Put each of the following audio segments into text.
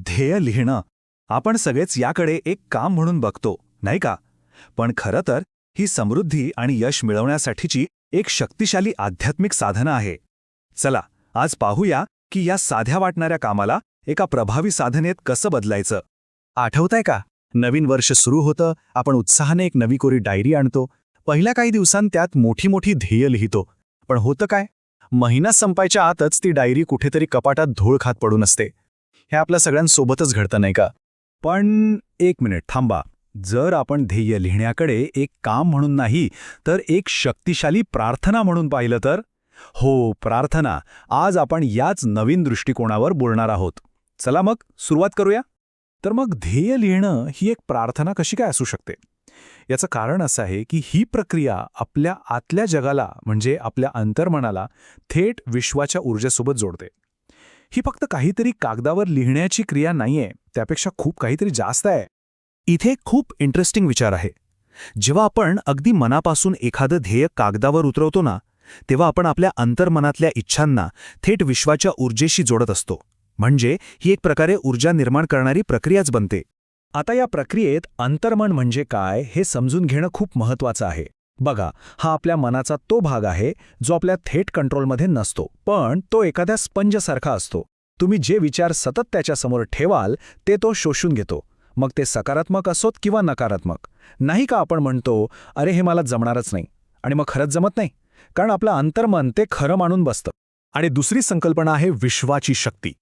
ध्येय लिहिणं. आपण सगळेच याकडे एक काम म्हणून बघतो नाही का? पण खरं तर ही समृद्धी आणि यश मिळवण्यासाठीची एक शक्तिशाली आध्यात्मिक साधना आहे. चला आज पाहूया की या साध्या वाटणाऱ्या कामाला एका प्रभावी साधनेत कसं बदलायचं. आठवतंय का? नवीन वर्ष सुरू होतं आपण उत्साहाने एक नवी कोरी डायरी आणतो. पहिल्या काही दिवसांत त्यात मोठी मोठी ध्येय लिहितो. पण होतं काय? महिना संपायच्या आतच ती डायरी कुठेतरी कपाटात धूळ खात पडून असते. हे आपल्या सगळ्यांसोबतच घडतं नाही का? पण एक मिनिट थांबा. जर आपण ध्येय लिहिण्याकडे एक काम म्हणून नाही तर एक शक्तिशाली प्रार्थना म्हणून पाहिलं तर? हो प्रार्थना. आज आपण याच नवीन दृष्टिकोनावर बोलणार आहोत. चला मग सुरुवात करूया? तर मग ध्येय लिहिणं ही एक प्रार्थना कशी काय असू शकते? याचं कारण असं आहे की ही प्रक्रिया आपल्या आतल्या जगाला म्हणजे आपल्या अंतर्मनाला थेट विश्वाच्या ऊर्जेसोबत जोडते. ही फक्त काहीतरी कागदावर लिहिण्याची क्रिया नाहीये त्यापेक्षा खूप काहीतरी जास्त आहे. इथे खूप इंटरेस्टिंग विचार आहे. जेव्हा आपण अगदी मनापासून एखादं ध्येय कागदावर उतरवतो ना तेव्हा आपण आपल्या अंतर्मनातल्या इच्छांना थेट विश्वाच्या ऊर्जेशी जोडत असतो. म्हणजे ही एक प्रकारे ऊर्जा निर्माण करणारी प्रक्रियाच बनते. आता या प्रक्रियेत अंतर्मन म्हणजे काय हे समजून घेणं खूप महत्वाचं आहे. बघा हा आपल्या मनाचा तो भाग आहे जो आपल्या थेट कंट्रोलमध्ये नसतो पण तो एखाद्या स्पंजसारखा असतो. तुम्ही जे विचार सतत त्याच्यासमोर ठेवाल ते तो शोषून घेतो. मग ते सकारात्मक असोत किंवा नकारात्मक? नाही का आपण म्हणतो अरे हे मला जमणारच नाही. आणि मग खरंच जमत नाही? कारण आपलं अंतर्मन ते खरं मानून बसतं. आणि दुसरी संकल्पना आहे विश्वाची शक्ती.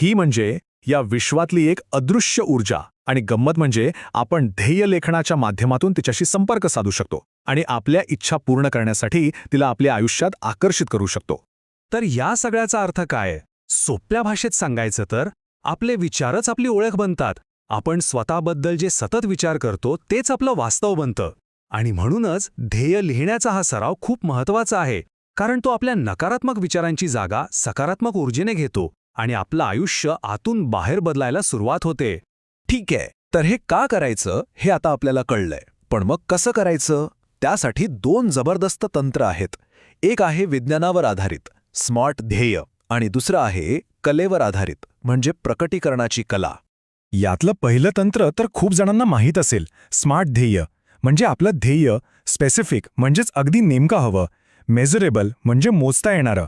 ही म्हणजे या विश्वातली एक अदृश्य ऊर्जा आणि गंमत म्हणजे आपण ध्येय लेखनाच्या माध्यमातून तिच्याशी संपर्क साधू शकतो आणि आपल्या इच्छा पूर्ण करण्यासाठी तिला आपल्या आयुष्यात आकर्षित करू शकतो. तर या सगळ्याचा अर्थ काय? सोप्या भाषेत सांगायचं तर आपले विचारच आपली ओळख बनतात. आपण स्वतःबद्दल जे सतत विचार करतो तेच आपलं वास्तव बनतं. आणि म्हणूनच ध्येय लिहिण्याचा हा सराव खूप महत्त्वाचा आहे कारण तो आपल्या नकारात्मक विचारांची जागा सकारात्मक ऊर्जेने घेतो. आणि आपलं आयुष्य आतून बाहेर बदलायला सुरुवात होते. ठीक आहे तर हे का करायचं हे आता आपल्याला कळलंय. पण मग कसं करायचं? त्यासाठी दोन जबरदस्त तंत्र आहेत. एक आहे विज्ञानावर आधारित स्मार्ट ध्येय आणि दुसरं आहे कलेवर आधारित म्हणजे प्रकटीकरणाची कला. यातलं पहिलं तंत्र तर खूप जणांना माहीत असेल स्मार्ट ध्येय म्हणजे आपलं ध्येय स्पेसिफिक म्हणजेच अगदी नेमकं हवं मेजरेबल म्हणजे मोजता येणारं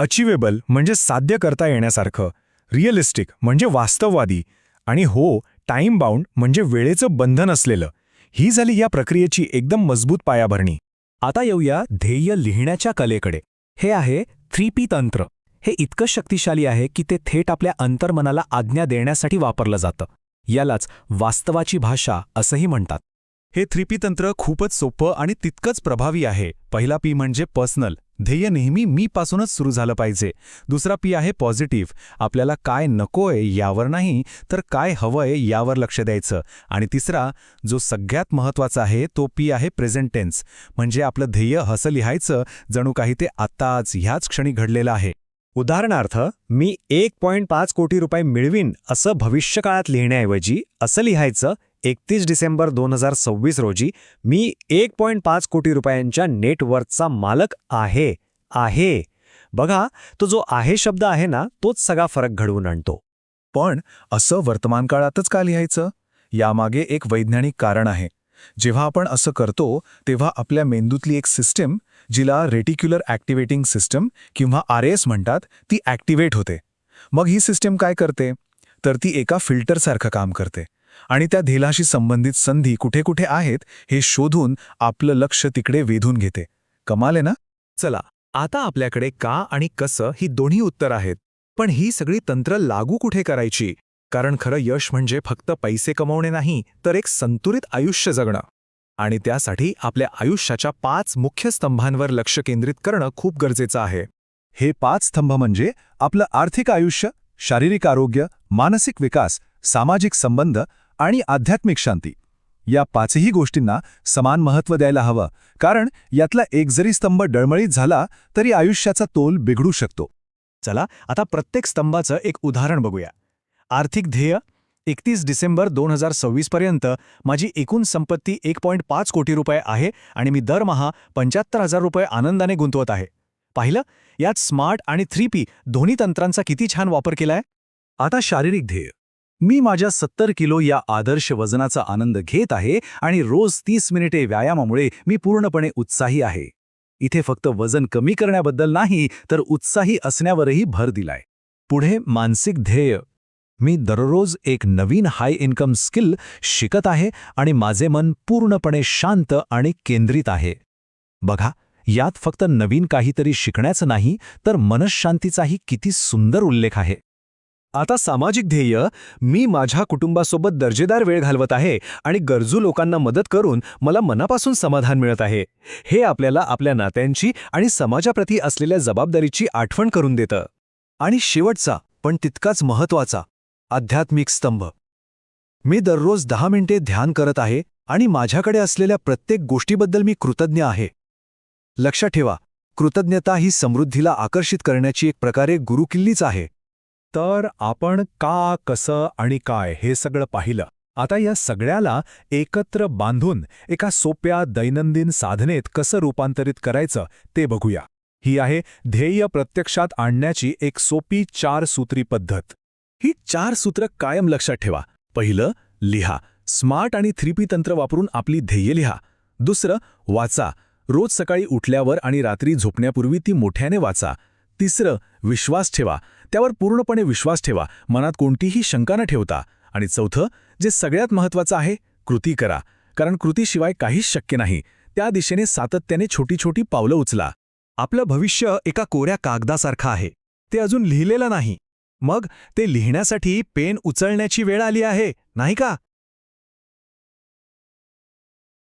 अचिवेबल म्हणजे साध्य करता येण्यासारखं. रिअलिस्टिक म्हणजे वास्तववादी. आणि हो टाइम बाउंड म्हणजे वेळेचं बंधन असलेलं. ही झाली या प्रक्रियेची एकदम मजबूत पायाभरणी. आता येऊया ध्येय लिहिण्याच्या कलेकडे. हे आहे थ्री पी तंत्र. हे इतकं शक्तिशाली आहे की ते थेट आपल्या अंतर्मनाला आज्ञा देण्यासाठी वापरलं जातं. यालाच वास्तवाची भाषा असंही म्हणतात. हे थ्रीपी तंत्र खूपच सोपं आणि तितकंच प्रभावी आहे. पहिला पी म्हणजे पर्सनल ध्येय नेहमी मी पासूनच सुरू झालं पाहिजे. दुसरा पी आहे पॉझिटिव्ह. आपल्याला काय नकोय यावर नाही तर काय हवंय यावर लक्ष द्यायचं. आणि तिसरा जो सगळ्यात महत्त्वाचा आहे तो पी आहे प्रेझेंट टेन्स. म्हणजे आपलं ध्येय हसं लिहायचं जणू काही ते आत्ताच ह्याच क्षणी घडलेलं आहे. उदाहरणार्थ मी एक पॉईंट पाच कोटी रुपये मिळवीन असं भविष्यकाळात लिहिण्याऐवजी असं लिहायचं एकतीस डिसेंबर दोन हजार सव्वीस रोजी मी एक पॉईंट पाच कोटी रुपयांच्या नेटवर्थचा मालक आहे आहे. बघा तो जो आहे शब्द आहे ना तोच सगळा फरक घडवून आणतो. पण असं वर्तमान काळातच का लिहायचं? यामागे एक वैज्ञानिक कारण आहे. जेव्हा आपण असं करतो तेव्हा आपल्या मेंदूतली एक सिस्टीम जिला रेटिक्युलर ॲक्टिवेटिंग सिस्टम किंवा आर एस म्हणतात ती ॲक्टिवेट होते. मग ही सिस्टीम काय करते? तर ती एका फिल्टरसारखं काम करते. आणि त्या धेलाशी संबंधित संधी कुठे कुठे आहेत हे शोधून आपलं लक्ष तिकडे वेधून घेते. कमाल आहे ना? चला आता आपल्याकडे का आणि कसं ही दोन्ही उत्तर आहेत. पण ही सगळी तंत्र लागू कुठे करायची? कारण खरं यश म्हणजे फक्त पैसे कमवणे नाही तर एक संतुलित आयुष्य जगणं. आणि त्यासाठी आपल्या आयुष्याच्या पाच मुख्य स्तंभांवर लक्ष केंद्रित करणं खूप गरजेचं आहे. हे पाच स्तंभ म्हणजे आपलं आर्थिक आयुष्य शारीरिक आरोग्य मानसिक विकास सामाजिक संबंध आणि आध्यात्मिक शांती. या पाचही गोष्टींना समान महत्त्व द्यायला हवं कारण यातला एक जरी स्तंभ डळमळीत झाला तरी आयुष्याचा तोल बिघडू शकतो. चला आता प्रत्येक स्तंभाचं एक उदाहरण बघूया. आर्थिक ध्येय एकतीस डिसेंबर दोन हजार सव्वीसपर्यंत माझी एकूण संपत्ती एक पॉईंट पाच कोटी रुपये आहे आणि मी दरमहा पंच्याहत्तर हजार रुपये आनंदाने गुंतवत आहे. पाहिलं? यात स्मार्ट आणि थ्री पी दोन्ही तंत्रांचा किती छान वापर केलाय? आता शारीरिक ध्येय. मी माझ्या सत्तर किलो या आदर्श वजनाचा आनंद घेत आहे आणि रोज तीस मिनिटे व्यायामामुळे मी पूर्णपणे उत्साही आहे. इथे फक्त वजन कमी करण्याबद्दल नाही तर उत्साही असण्यावरही भर दिलाय. पुढे मानसिक ध्येय. मी दररोज एक नवीन हाय इन्कम स्किल शिकत आहे आणि माझे मन पूर्णपणे शांत आणि केंद्रित आहे. बघा यात फक्त नवीन काहीतरी शिकण्याचं नाही तर मनशांतीचाही किती सुंदर उल्लेख आहे. आता सामाजिक ध्येय मी माझ्या कुटुंबासोबत दर्जेदार वेळ घालवत आहे आणि गरजू लोकांना मदत करून मला मनापासून समाधान मिळत आहे. हे आपल्याला आपल्या नात्यांची आणि समाजाप्रती असलेल्या जबाबदारीची आठवण करून देतं. आणि शेवटचा पण तितकाच महत्त्वाचा आध्यात्मिक स्तंभ. मी दररोज दहा मिनिटे ध्यान करत आहे आणि माझ्याकडे असलेल्या प्रत्येक गोष्टीबद्दल मी कृतज्ञ आहे. लक्षात ठेवा कृतज्ञता ही समृद्धीला आकर्षित करण्याची एक प्रकारे गुरुकिल्लीच आहे. तर आपण का कसं आणि काय हे सगळं पाहिलं. आता या सगळ्याला एकत्र बांधून एका सोप्या दैनंदिन साधनेत कसं रूपांतरित करायचं ते बघूया. ही आहे ध्येय प्रत्यक्षात आणण्याची एक सोपी चार सूत्री पद्धत. ही चार सूत्र कायम लक्षात ठेवा. पहिलं लिहा. स्मार्ट आणि थ्रीपी तंत्र वापरून आपली ध्येय लिहा. दुसरं वाचा. रोज सकाळी उठल्यावर आणि रात्री झोपण्यापूर्वी ती मोठ्याने वाचा. तिसरं विश्वास ठेवा. त्यावर पूर्णपणे विश्वास ठेवा. मनात कोणतीही शंका न ठेवता. आणि चौथं जे सगळ्यात महत्त्वाचं आहे कृती करा. कारण कृतीशिवाय काहीच शक्य नाही. त्या दिशेने सातत्याने छोटी छोटी पावलं उचला. आपलं भविष्य एका कोऱ्या कागदासारखं आहे. ते अजून लिहिलेलं नाही. मग ते लिहिण्यासाठी पेन उचलण्याची वेळ आली आहे नाही का?